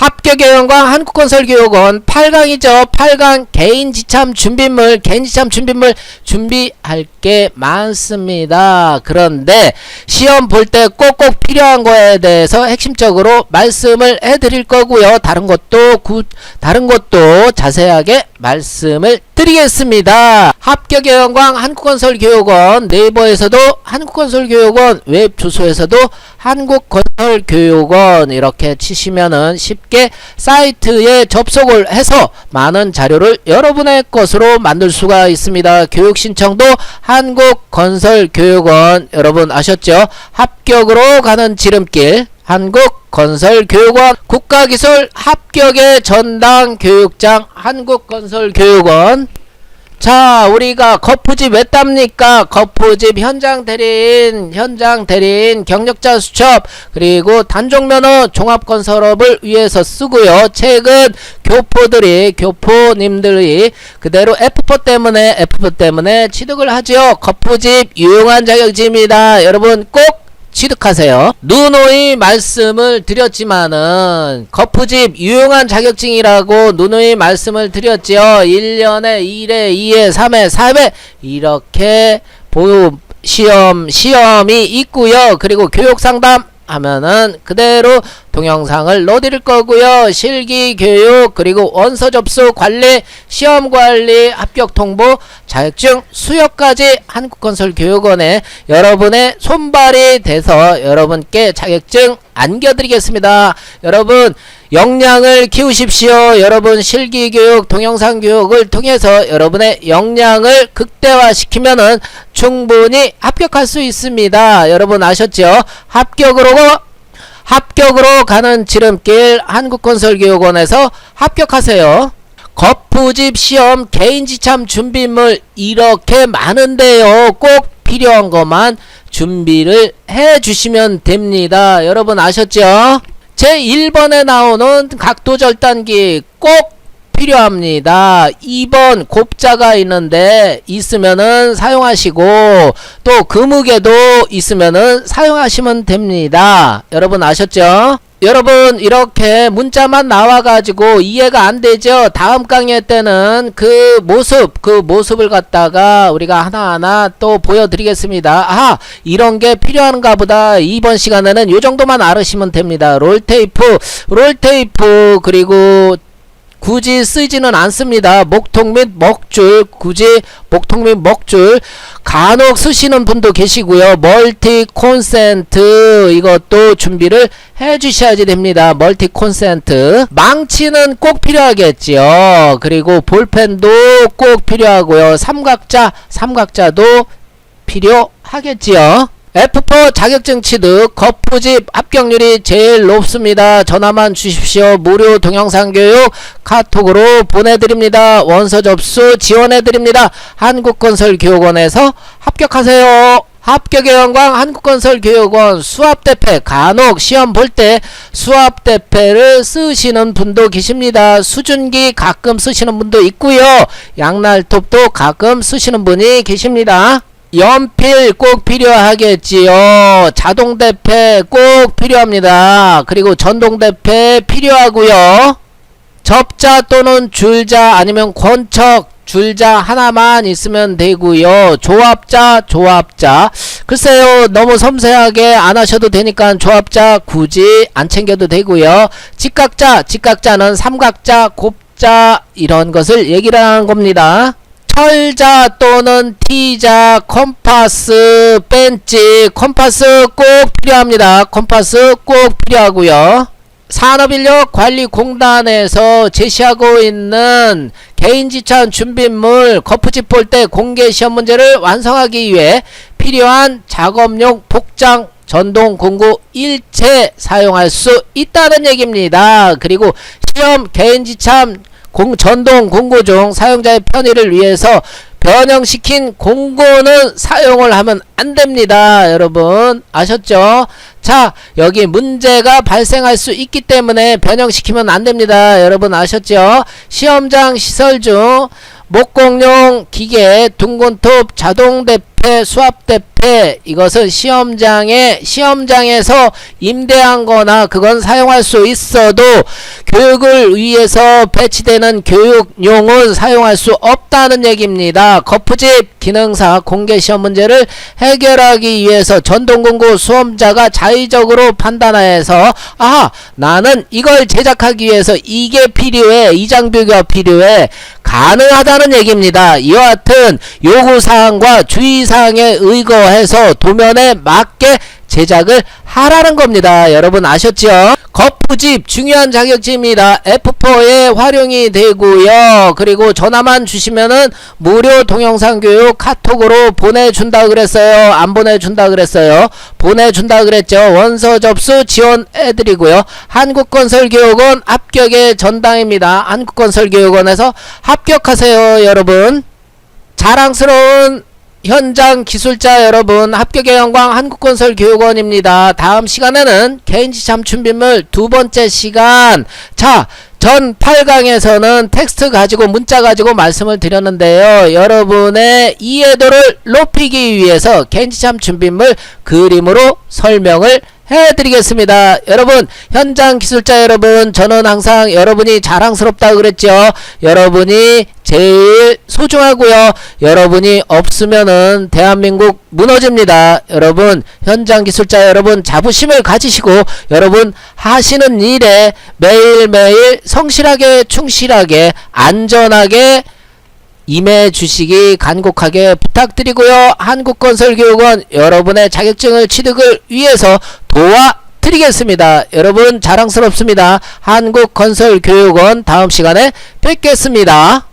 হাত 합격여행과 한국건설교육원 8강이죠. 8강 개인 지참 준비물, 개인 지참 준비물 준비할 게 많습니다. 그런데 시험 볼 때 꼭꼭 필요한 거에 대해서 핵심적으로 말씀을 해드릴 거고요. 다른 것도 구, 다른 것도 자세하게 말씀을 드리겠습니다. 합격여행광 한국건설교육원 네이버에서도 한국건설교육원 웹 주소에서도 한국건설교육원 이렇게 치시면은 쉽게 사이트에 접속을 해서 많은 자료를 여러분의 것으로 만들 수가 있습니다. 교육 신청도 한국건설교육원 여러분 아셨죠? 합격으로 가는 지름길 한국건설교육원 국가기술 합격의 전당 교육장 한국건설교육원 자 우리가 거푸집 왜 땁니까? 거푸집 현장 대리인 현장 대리인 경력자 수첩 그리고 단종면허 종합건설업을 위해서 쓰고요. 책은 교포들이 교포님들이 그대로 F4 때문에 F4 때문에 취득을 하지요. 거푸집 유용한 자격지입니다. 여러분 꼭 취득하세요. 누누이 말씀을 드렸지만은 거푸집 유용한 자격증이라고 누누이 말씀을 드렸지요. 1년에 1회, 2회, 3회, 4회 이렇게 보 시험 시험이 있고요. 그리고 교육 상담 하면은 그대로 동영상을 넣어드릴 거고요. 실기 교육 그리고 원서 접수 관리 시험 관리 합격 통보 자격증 수여까지 한국건설교육원에 여러분의 손발이 돼서 여러분께 자격증 안겨드리겠습니다. 여러분 역량을 키우십시오. 여러분 실기교육, 동영상교육을 통해서 여러분의 역량을 극대화시키면은 충분히 합격할 수 있습니다. 여러분 아셨죠? 합격으로 합격으로 가는 지름길 한국건설교육원에서 합격하세요. 거푸집 시험 개인지참 준비물 이렇게 많은데요. 꼭 필요한 것만 준비를 해 주시면 됩니다. 여러분 아셨죠? 제 1번에 나오는 각도 절단기 꼭 필요합니다. 2번 곱자가 있는데 있으면은 사용하시고 또 금흑에도 있으면은 사용하시면 됩니다. 여러분 아셨죠? 여러분 이렇게 문자만 나와가지고 이해가 안 되죠? 다음 강의 때는 그 모습 그 모습을 갖다가 우리가 하나하나 또 보여드리겠습니다. 아 이런 게 필요한가 보다. 이번 시간에는 요 정도만 알으시면 됩니다. 롤테이프 롤테이프 그리고 굳이 쓰지는 않습니다. 목통 및 먹줄 굳이 목통 및 먹줄 간혹 쓰시는 분도 계시고요. 멀티 콘센트 이것도 준비를 해 주셔야지 됩니다. 멀티 콘센트 망치는 꼭 필요하겠지요. 그리고 볼펜도 꼭 필요하고요. 삼각자 삼각자도 필요하겠지요. F4 자격증 취득 거푸집 합격률이 제일 높습니다. 전화만 주십시오. 무료 동영상 교육 카톡으로 보내드립니다. 원서 접수 지원해드립니다. 한국건설교육원에서 합격하세요. 합격의 영광 한국건설교육원 수합대패 간혹 시험 볼 때 수합대패를 쓰시는 분도 계십니다. 수준기 가끔 쓰시는 분도 있고요. 양날톱도 가끔 쓰시는 분이 계십니다. 연필 꼭 필요하겠지요. 자동 대패 꼭 필요합니다. 그리고 전동 대패 필요하고요. 접자 또는 줄자 아니면 권척 줄자 하나만 있으면 되고요. 조합자 조합자 글쎄요 너무 섬세하게 안 하셔도 되니까 조합자 굳이 안 챙겨도 되고요. 직각자 직각자는 삼각자 곱자 이런 것을 얘기를 하는 겁니다. 철자 또는 T자, 컴파스, 벤치, 컴파스 꼭 필요합니다. 컴파스 꼭 필요하고요. 산업인력관리공단에서 제시하고 있는 개인지천 준비물 거푸집 볼 때 공개 시험 문제를 완성하기 위해 필요한 작업용 복장 전동 공구 일체 사용할 수 있다는 얘기입니다. 그리고 시험 개인지참 공, 전동 공구 중 사용자의 편의를 위해서 변형시킨 공구는 사용을 하면 안 됩니다. 여러분 아셨죠? 자 여기 문제가 발생할 수 있기 때문에 변형시키면 안 됩니다. 여러분 아셨죠? 시험장 시설 중 목공용 기계 둥근톱 자동 대패 수압 대패 이것은 시험장에 시험장에서 임대한 거나 그건 사용할 수 있어도 교육을 위해서 배치되는 교육용은 사용할 수 없다는 얘기입니다. 거푸집 기능사 공개 시험 문제를 해 결하기 위해서 전동공구 수험자가 자의적으로 판단하여서 아 나는 이걸 제작하기 위해서 이게 필요해 이 장비가 필요해 가능하다는 얘기입니다. 이와 같은 요구사항과 주의사항에 의거해서 도면에 맞게 제작을 하라는 겁니다. 여러분 아셨죠? 거푸집 중요한 자격증입니다. F4에 활용이 되고요. 그리고 전화만 주시면은 무료 동영상 교육 카톡으로 보내준다 그랬어요. 안 보내준다 그랬어요. 보내준다 그랬죠. 원서 접수 지원해드리고요. 한국건설교육원 합격의 전당입니다. 한국건설교육원에서 합격하세요, 여러분. 자랑스러운 현장 기술자 여러분 합격의 영광 한국건설 교육원입니다. 다음 시간에는 개인지참 준비물 두 번째 시간 자 전 8강에서는 텍스트 가지고 문자 가지고 말씀을 드렸는데요. 여러분의 이해도를 높이기 위해서 개인지참 준비물 그림으로 설명을 해드리겠습니다. 여러분, 현장 기술자 여러분, 저는 항상 여러분이 자랑스럽다 그랬죠. 여러분이 제일 소중하고요. 여러분이 없으면은 대한민국 무너집니다. 여러분, 현장 기술자 여러분, 자부심을 가지시고 여러분 하시는 일에 매일매일 성실하게, 충실하게, 안전하게 임해 주시기 간곡하게 부탁드리고요. 한국건설교육원 여러분의 자격증을 취득을 위해서 도와드리겠습니다. 여러분 자랑스럽습니다. 한국건설교육원 다음 시간에 뵙겠습니다.